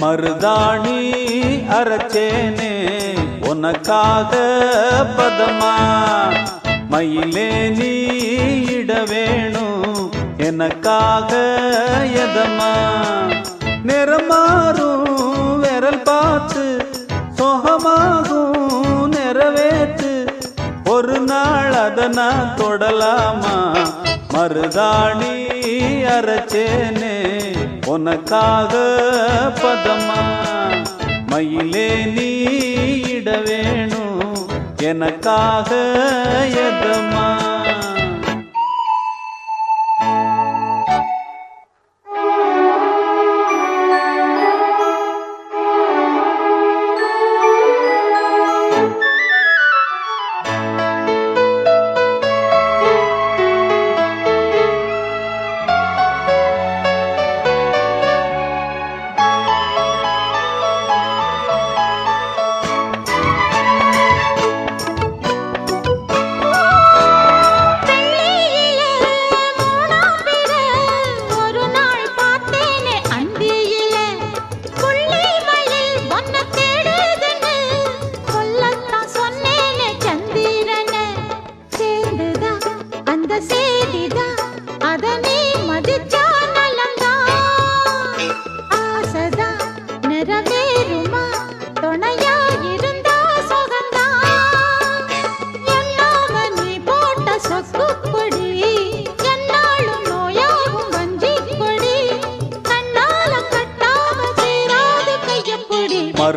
மருதாணி அரைச்சேனே உனக்காக பதமா? மயிலே நீ இட வேணும் எனக்காக எதமா? நிறமாறும் விரல் பார்த்து சொகமாகும் நிறைவேற்று. ஒரு நாள் அதனா தொடலாமா? மருதாணி அரைச்சேனே உனக்காக பதமா மயிலே நீ இட வேணும் எனக்காக எதமா?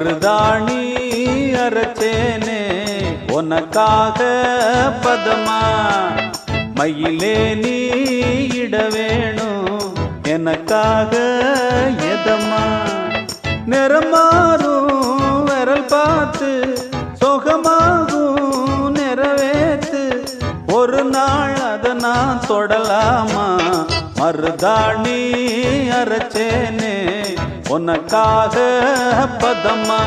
மருதாணி அரைச்சேனே உனக்காக பதமா? மயிலே நீ இட வேணும் எனக்காக எதமா? நிறமாறும் விரல் பார்த்து சுகமாகும் நிறைவேத்து ஒரு நாள் அதை நான் தொடலாமா? மருதாணி அரைச்சேனே உனக்காக பதமா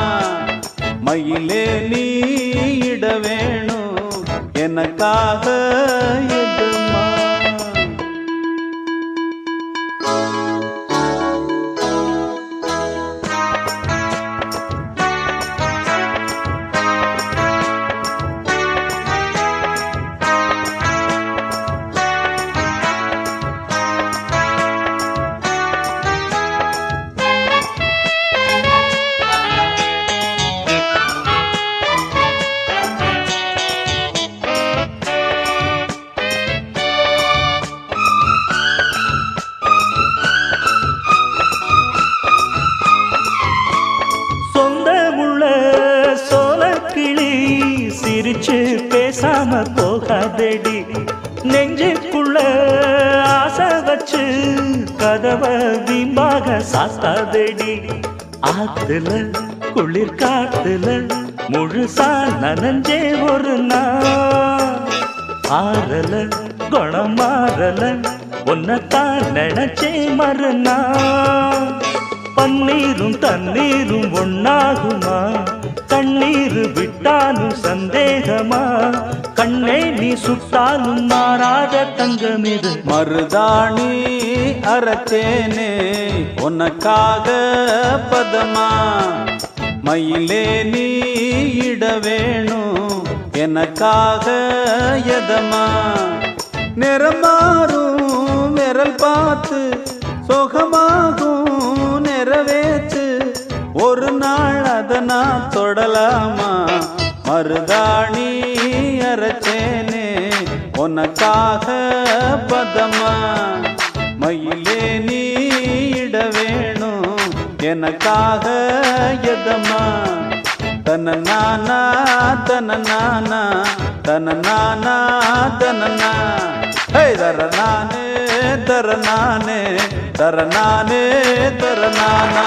மயிலே நீ இட வேணும். எனக்காக எதுமா பேசாம போகாதடி. நெஞ்சுக்குள்ள ஆசை வச்சு கதவை வீம்பாக சாத்தாதடி. ஆத்துல குளிர் காத்துல முழுசா நனஞ்சே ஒரு நாள். ஆறல குணம் மாறல உன்னைத்தான் நினைச்சே மறுநா பன்னீரும் தண்ணீரும் ஒன்னாகுமா கண்ணீர் விட்டாலும் சந்தேகமா? கண்ணே நீ சுட்டாலும் மாறாத தங்கமிது மருதாணி அரைச்சேனே உனக்காக பதமா? மயிலே நீ இட வேணும் எனக்காக எதமா? நிறமாறும் விரல் பார்த்து சுகமாகும் அத நான் தொடலாமா? மருதாணி அரைச்சேனே உனக்காக பதமா? மயிலே நீ இட வேணும் எனக்காக எதமா? தன நானா தன நானா? தன நானா தனனா ஹே தர நானே தர நானே தர நானே தர நானா?